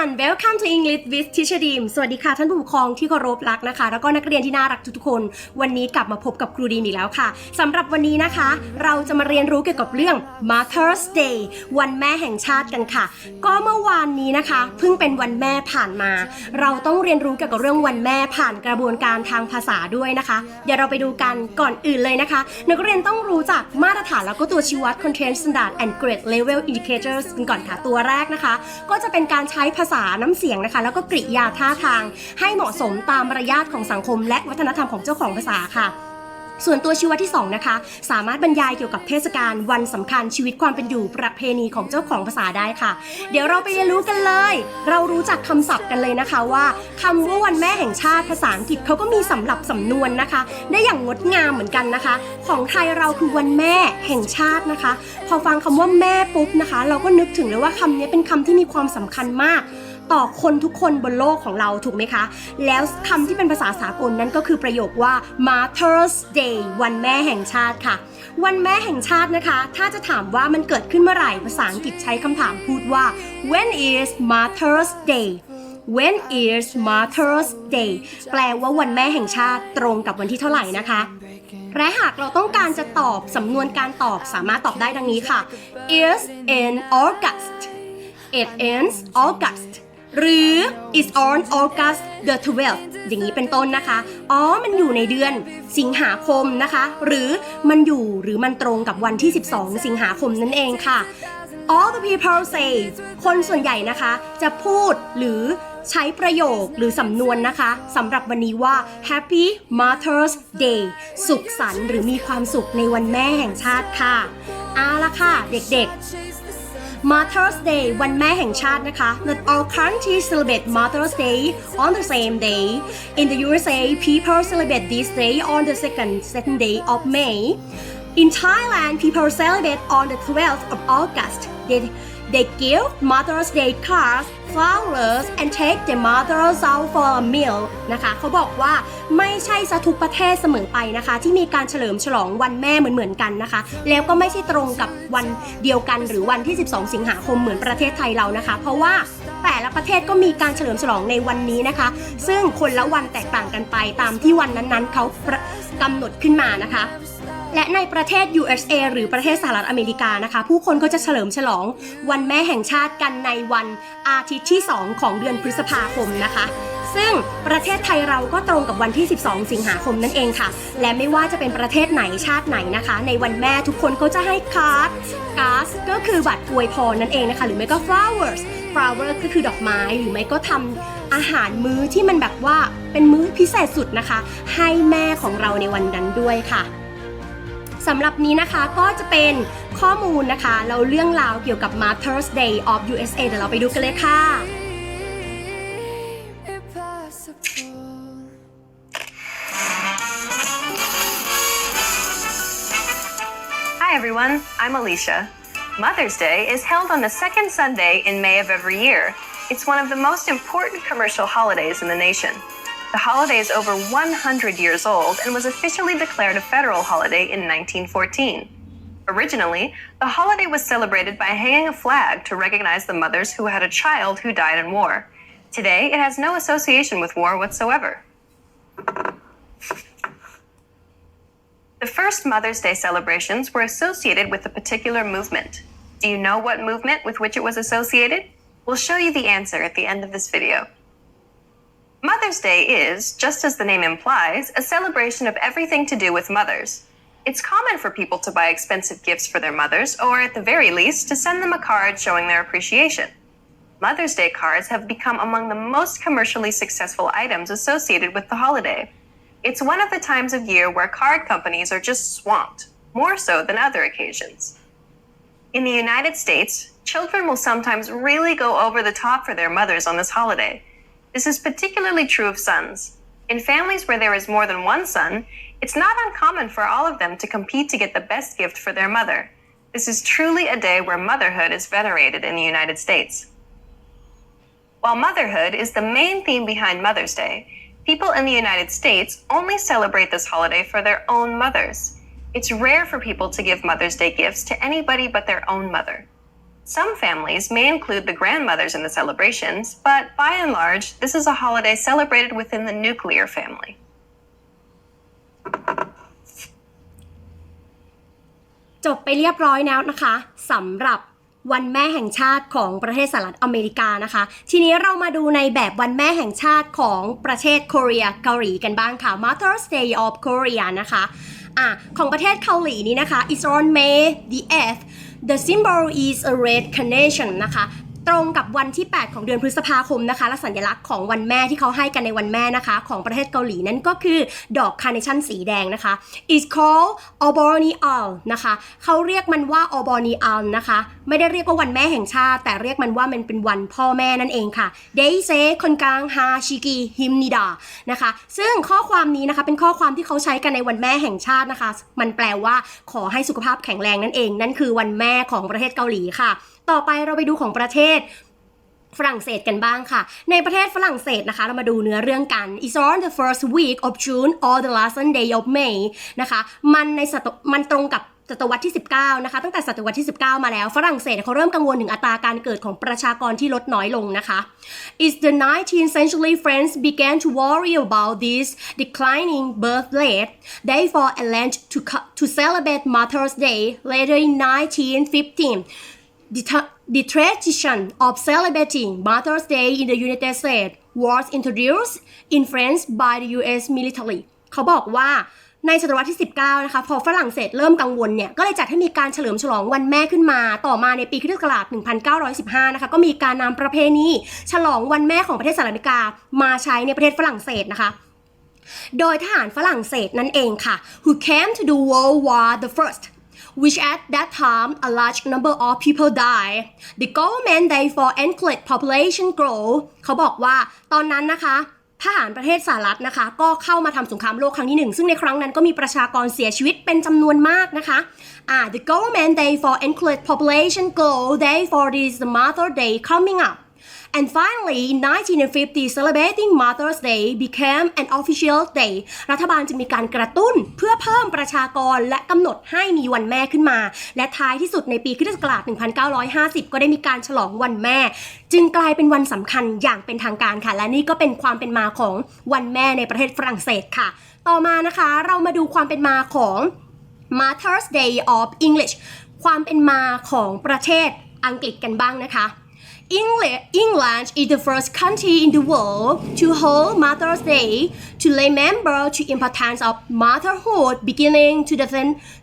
everyone welcome to English with Teacher Deem สวัสดีค่ะท่านผู้ปกครองที่เคารพรักนะคะ แล้วก็นักเรียนที่น่ารักทุกๆคน วันนี้กลับมาพบกับครูดีมอีกแล้วค่ะสำหรับวันนี้นะคะ เราจะมาเรียนรู้เกี่ยวกับเรื่อง Mother's Day วันแม่แห่งชาติกันค่ะ ก็เมื่อวานนี้นะคะ เพิ่งเป็นวันแม่ผ่านมา เราต้องเรียนรู้เกี่ยวกับเรื่องวันแม่ผ่านกระบวนการทางภาษาด้วยนะคะ เดี๋ยวเราไปดูกันก่อนอื่นเลยนะคะ นักเรียนต้องรู้จักมาตรฐานแล้วก็ตัวชี้วัด Content Standard and Grade Level Indicators กันก่อนค่ะตัวแรกนะคะ ก็จะเป็นการใช้ภาษาษาน้ำเสียงนะคะ แล้วก็กริยาท่าทางให้เหมาะสมตามมารยาทของสังคม และวัฒนธรรมของเจ้าของภาษาค่ะ ส่วนตัวชีวะที่ 2 นะคะ สามารถบรรยายเกี่ยวกับเทศกาลวันสำคัญชีวิตความเป็นอยู่ประเพณีของเจ้าของภาษาได้ค่ะ เดี๋ยวเราไปเรียนรู้กันเลย เรารู้จักคำศัพท์กันเลยนะคะว่าคำว่าวันแม่แห่งชาติภาษาอังกฤษเขาก็มีสำหรับสำนวนนะคะ ได้อย่างงดงามเหมือนกันนะคะ ของไทยเราคือวันแม่แห่งชาตินะคะ พอฟังคำว่าแม่ปุ๊บนะคะ เราก็นึกถึงเลยว่าคำนี้เป็นคำที่มีความสำคัญมาก ต่อคนทุกคนบนโลกของเราถูกไหมคะ แล้วคำที่เป็นภาษาสากลนั้นก็คือประโยคว่า Mother's Day วันแม่แห่งชาติค่ะ วันแม่แห่งชาตินะคะ ถ้าจะถามว่ามันเกิดขึ้นเมื่อไหร่ภาษาอังกฤษใช้คำถามพูดว่า When is Mother's Day When is Mother's Day แปลว่าวันแม่แห่งชาติตรงกับวันที่เท่าไหร่นะคะและหากเราต้องการจะตอบสำนวนการตอบสามารถตอบได้ดังนี้ค่ะ is in August it ends August หรือ is on August the 12th อย่างนี้เป็นต้นนะคะ อ๋อ มันอยู่ในเดือนสิงหาคมนะคะ หรือมันอยู่หรือมันตรงกับวันที่ 12 สิงหาคมนั่นเองค่ะ all the people say คนส่วนใหญ่นะคะ จะพูดหรือใช้ประโยคหรือสำนวนนะคะสำหรับวันนี้ว่า Happy Mother's Day สุขสันต์หรือมีความสุขในวันแม่แห่งชาติค่ะเอาละค่ะ เด็กๆ Mother's Day วันแม่แห่งชาตินะคะ Not all countries celebrate Mother's Day on the same day In the USA people celebrate this day on the second second day of May In Thailand people celebrate on the 12th of August They they give Mother's Day cards flowers and take their mothers out for a meal นะคะเขาบอกว่าไม่ใช่สะทุกประเทศเสมอไปนะคะ ที่มีการเฉลิมฉลองวันแม่เหมือนเหมือนๆกันนะคะ แล้วก็ไม่ใช่ตรงกับวันเดียวกันหรือวันที่ 12 สิงหาคมเหมือนประเทศไทยเรานะคะ เพราะว่าแต่ละประเทศก็มีการเฉลิมฉลองในวันนี้นะคะ ซึ่งคนละวันแตกต่างกันไปตามที่วันนั้นๆเขากำหนดขึ้นมานะคะ และในประเทศ USA หรือประเทศสหรัฐอเมริกานะคะ ผู้คนก็จะเฉลิมฉลองวันแม่แห่งชาติกันในวันอาทิตย์ที่ 2 ของเดือนพฤษภาคมนะคะ ซึ่งประเทศไทยเราก็ตรงกับวันที่ 12 สิงหาคมนั่นเองค่ะ และไม่ว่าจะเป็นประเทศไหนชาติไหนนะคะ ในวันแม่ทุกคนก็จะให้การ์ดการ์ดก็คือบัตรอวยพรนั่นเองนะคะ หรือไม่ก็ flowers flower ก็คือดอกไม้หรือไม่ก็ทำอาหารมื้อที่มันแบบว่าเป็นมื้อพิเศษสุดนะคะ ให้แม่ของเราในวันนั้นด้วยค่ะ สำหรับนี้นะคะก็จะเป็นข้อมูลนะคะเราเรื่องราวเกี่ยวกับ Mother's Day of USA เดี๋ยวเราไปดูกันเลยค่ะ Hi everyone, I'm Alicia. Mother's Day is held on the second Sunday in May of every year. It's one of the most important commercial holidays in the nation. The holiday is over 100 years old and was officially declared a federal holiday in 1914. Originally, the holiday was celebrated by hanging a flag to recognize the mothers who had a child who died in war. Today, it has no association with war whatsoever. The first Mother's Day celebrations were associated with a particular movement. Do you know what movement with which it was associated? We'll show you the answer at the end of this video. Mother's Day is, just as the name implies, a celebration of everything to do with mothers. It's common for people to buy expensive gifts for their mothers, or at the very least, to send them a card showing their appreciation. Mother's Day cards have become among the most commercially successful items associated with the holiday. It's one of the times of year where card companies are just swamped, more so than other occasions. In the United States, children will sometimes really go over the top for their mothers on this holiday. This is particularly true of sons. In families where there is more than one son, it's not uncommon for all of them to compete to get the best gift for their mother. This is truly a day where motherhood is venerated in the United States. While motherhood is the main theme behind Mother's Day, people in the United States only celebrate this holiday for their own mothers. It's rare for people to give Mother's Day gifts to anybody but their own mother. Some families may include the grandmothers in the celebrations, but by and large, this is a holiday celebrated within the nuclear family. จบไปเรียบร้อยแล้วนะคะสำหรับวันแม่แห่งชาติของประเทศสหรัฐอเมริกานะคะ ทีนี้เรามาดูในแบบวันแม่แห่งชาติของประเทศเกาหลีเกาหลีกันบ้างค่ะ Mother's Day of Korea นะคะอะของประเทศเกาหลีนี้นะคะ is on May the 8th the symbol is a red carnation นะคะ ตรงกับวันที่ 8 ของเดือนพฤษภาคมนะคะ และสัญลักษณ์ของวันแม่ที่เขาให้กันในวันแม่นะคะ ของประเทศเกาหลีนั่นก็คือดอกคาร์เนชั่นสีแดงนะคะ is called a b o r n i a l นะคะเขาเรียกมันว่า a b o r n i a l นะคะ ไม่ได้เรียกว่าวันแม่แห่งชาติ แต่เรียกมันว่ามันเป็นวันพ่อแม่นั่นเองค่ะ Day s e คนกลางฮาชิกิฮิมนิดานะคะ ซึ่งข้อความนี้นะคะเป็นข้อความที่เขาใช้กันในวันแม่แห่งชาตินะคะ มันแปลว่าขอให้สุขภาพแข็งแรงนั่นเอง นั่นคือวันแม่ของประเทศเกาหลีค่ะ ต่อไปเราไปดูของประเทศฝรั่งเศสกันบ้างค่ะ ในประเทศฝรั่งเศสนะคะ เรามาดูเนื้อเรื่องกัน It's on the first week of June or the last Sunday of May นะคะ มันในศตมันตรงกับศตวรรษที่ 19 นะคะ ตั้งแต่ศตวรรษที่ 19 มาแล้ว ฝรั่งเศสเขาเริ่มกังวลถึงอัตราการเกิดของประชากรที่ลดน้อยลงนะคะ Is the 19th century France began to worry about this declining birth rate therefore arranged to to celebrate Mother's Day later in 1915 The, tradition of celebrating Mother's Day in the United States was introduced in France by the U.S. military เขาบอกว่าในศตวรรษที่ 19 นะคะ พอฝรั่งเศสเริ่มกังวลเนี่ย ก็เลยจัดให้มีการเฉลิมฉลองวันแม่ขึ้นมา ต่อมาในปีคริสตศักราช 1915 นะคะ ก็มีการนำประเพณีฉลองวันแม่ของประเทศสหรัฐอเมริกา มาใช้ในประเทศฝรั่งเศสนะคะโดยทหารฝรั่งเศสนั่นเองค่ะ who came to the World War the First which at that time a large number of people died the government therefore encouraged population growth เขาบอกว่าตอนนั้นนะคะทหารประเทศสหรัฐนะคะ ก็เข้ามาทำสงครามโลกครั้งที่หนึ่งซึ่งในครั้งนั้นก็มีประชากรเสียชีวิตเป็นจำนวนมากนะคะอ่า the government therefore encouraged population growth therefore this is the Mother Day coming up And finally, in 1950, celebrating Mother's Day became an official day. รัฐบาลจึงมีการกระตุ้นเพื่อเพิ่มประชากรและกำหนดให้มีวันแม่ขึ้นมา และท้ายที่สุดในปีคริสตศักราช 1950 ก็ได้มีการฉลองวันแม่ จึงกลายเป็นวันสำคัญอย่างเป็นทางการค่ะ และนี่ก็เป็นความเป็นมาของวันแม่ในประเทศฝรั่งเศสค่ะ ต่อมานะคะ เรามาดูความเป็นมาของ Mother's Day of English ความเป็นมาของประเทศอังกฤษกันบ้างนะคะ England is the first country in the world to hold Mother's Day to remember the importance of motherhood beginning to the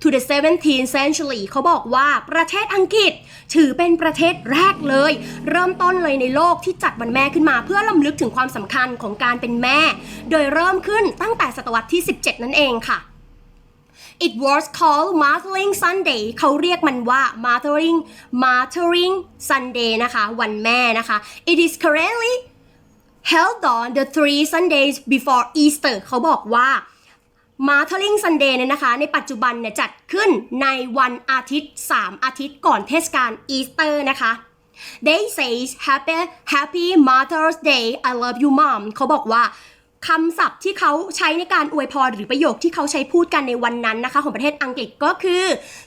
to the 17th century เขาบอกว่าประเทศอังกฤษ ถือเป็นประเทศแรกเลย เริ่มต้นเลยในโลกที่จัดวันแม่ขึ้นมาเพื่อลํำลึกถึงความสำคัญของการเป็นแม่ โดยเริ่มขึ้นตั้งแต่ศตวรรษที่ 17 นั่นเองค่ะ It was called Mothering Sunday เขาเรียกมันว่า Mothering Mothering Sunday นะคะ วันแม่นะคะ It is currently held on the three Sundays before Easter เขาบอกว่า Mothering Sunday เนี่ยนะคะ ในปัจจุบันเนี่ยจัดขึ้นในวันอาทิตย์ 3 อาทิตย์ก่อนเทศกาลอีสเตอร์นะคะ They say happy happy Mother's Day I love you mom เขาบอกว่า คำศัพท์ที่เขาใช้ในการอวยพรหรือประโยคที่เขาใช้พูดกันในวันนั้นนะคะ ของประเทศอังกฤษก็คือ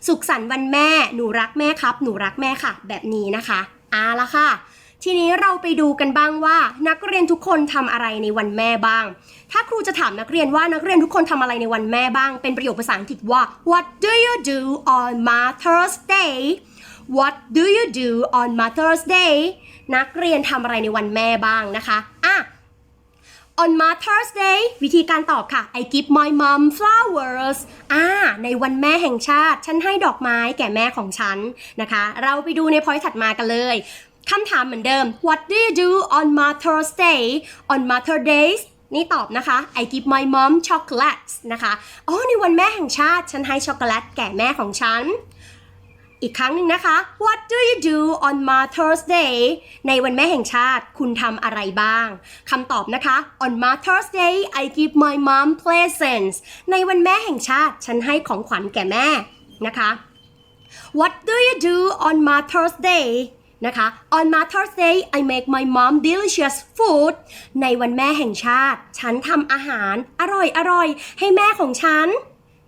สุขสันต์วันแม่ หนูรักแม่ครับ หนูรักแม่ค่ะ แบบนี้นะคะเอาละค่ะ ทีนี้เราไปดูกันบ้างว่า นักเรียนทุกคนทำอะไรในวันแม่บ้าง ถ้าครูจะถามนักเรียนว่านักเรียนทุกคนทำอะไรในวันแม่บ้าง เป็นประโยคภาษาอังกฤษว่า What do you do on Mother's Day What do you do on Mother's Day นักเรียนทำอะไรในวันแม่บ้างนะคะ อะ On Mother's Day วิธีการตอบค่ะ I give my mom flowers อ่า ในวันแม่แห่งชาติ ฉันให้ดอกไม้แก่แม่ของฉันนะคะ เราไปดูในพอยต์ถัดมากันเลยคำถามเหมือนเดิม What do you do on Mother's Day on Mother's Day นี่ตอบนะคะ I give my mom chocolates นะคะ อ๋อ ในวันแม่แห่งชาติ ฉันให้ช็อกโกแลตแก่แม่ของฉัน อีกครั้งหนึ่งนะคะ What do you do on Mother's Day ในวันแม่แห่งชาติคุณทำอะไรบ้าง คำตอบนะคะ On Mother's Day I give my mom presents ในวันแม่แห่งชาติฉันให้ของขวัญแก่แม่นะคะ What do you do on Mother's Day นะคะ On Mother's Day I make my mom delicious food ในวันแม่แห่งชาติ ฉันทำอาหารอร่อยอร่อยๆให้แม่ของฉัน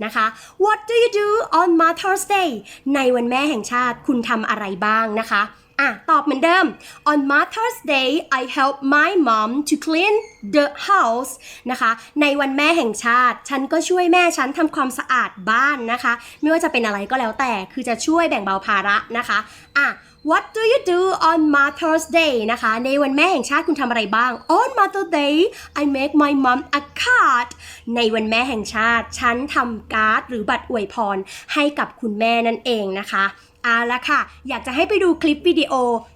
นะคะ What do you do on Mother's Day ในวันแม่แห่งชาติคุณทำอะไรบ้างนะคะ อะ ตอบเหมือนเดิม On Mother's Day I help my mom to clean the house นะคะ ในวันแม่แห่งชาติ ฉันก็ช่วยแม่ฉันทำความสะอาดบ้านนะคะ ไม่ว่าจะเป็นอะไรก็แล้วแต่ คือจะช่วยแบ่งเบาภาระนะคะ อะ What do you do on Mother's Day นะคะ ในวันแม่แห่งชาติคุณทำอะไรบ้าง On Mother's Day I make my mom a card ในวันแม่แห่งชาติ ฉันทำการ์ดหรือบัตรอวยพรให้กับคุณแม่นั่นเองนะคะ เอาละค่ะ อยากจะให้ไปดูคลิปวิดีโอ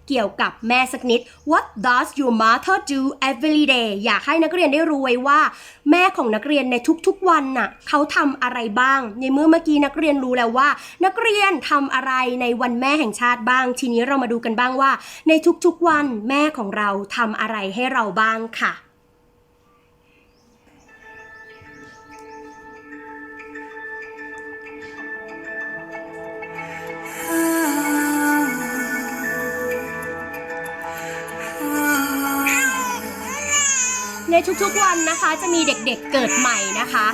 เกี่ยวกับแม่สักนิด What does your mother do every day อยากให้นักเรียนได้รู้ไว้ว่า แม่ของนักเรียนในทุกๆวันน่ะเขาทำอะไรบ้าง ในเมื่อเมื่อกี้นักเรียนรู้แล้วว่า นักเรียนทำอะไรในวันแม่แห่งชาติบ้าง ทีนี้เรามาดูกันบ้างว่า ในทุกๆวันแม่ของเราทำอะไรให้เราบ้างค่ะ ในทุกๆวันนะคะ จะมีเด็กๆเกิดใหม่นะคะ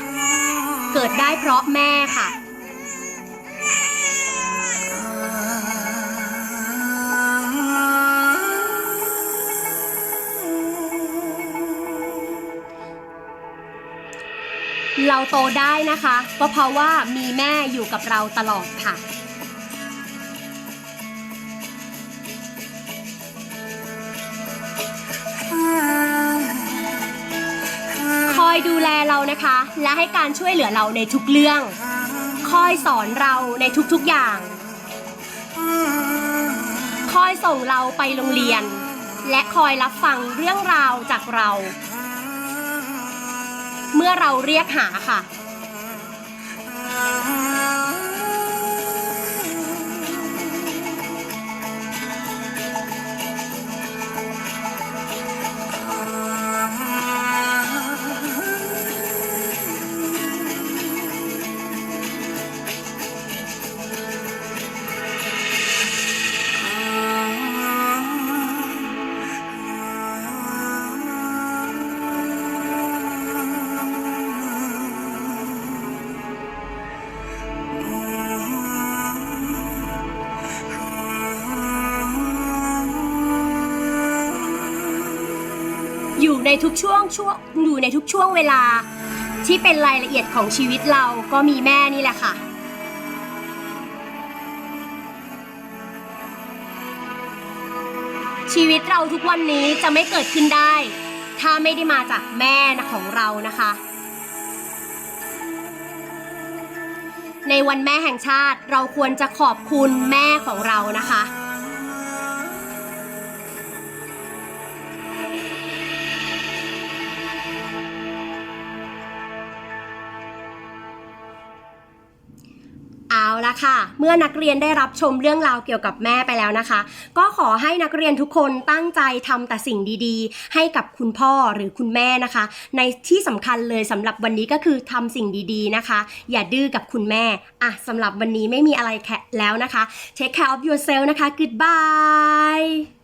เกิดได้เพราะแม่ค่ะ เราโตได้นะคะ ก็เพราะว่ามีแม่อยู่กับเราตลอดค่ะ อยดูแลเรานะคะ และให้การช่วยเหลือเราในทุกเรื่อง คอยสอนเราในทุกๆอย่าง คอยส่งเราไปโรงเรียน และคอยรับฟังเรื่องราวจากเรา เมื่อเราเรียกหาค่ะ ทุกช่วงช่วงอยู่ในทุกช่วงเวลา ที่เป็นรายละเอียดของชีวิตเราก็มีแม่นี่แหละค่ะ ชีวิตเราทุกวันนี้จะไม่เกิดขึ้นได้ ถ้าไม่ได้มาจากแม่ของเรานะคะ ในวันแม่แห่งชาติเราควรจะขอบคุณแม่ของเรานะคะ ละค่ะ เมื่อนักเรียนได้รับชมเรื่องราวเกี่ยวกับแม่ไปแล้วนะคะ ก็ขอให้นักเรียนทุกคนตั้งใจทำแต่สิ่งดีๆ ให้กับคุณพ่อหรือคุณแม่นะคะ ในที่สำคัญเลยสำหรับวันนี้ก็คือทำสิ่งดีๆนะคะ อย่าดื้อกับคุณแม่อะสำหรับวันนี้ไม่มีอะไรแค่แล้วนะคะ take care of yourself นะคะ goodbye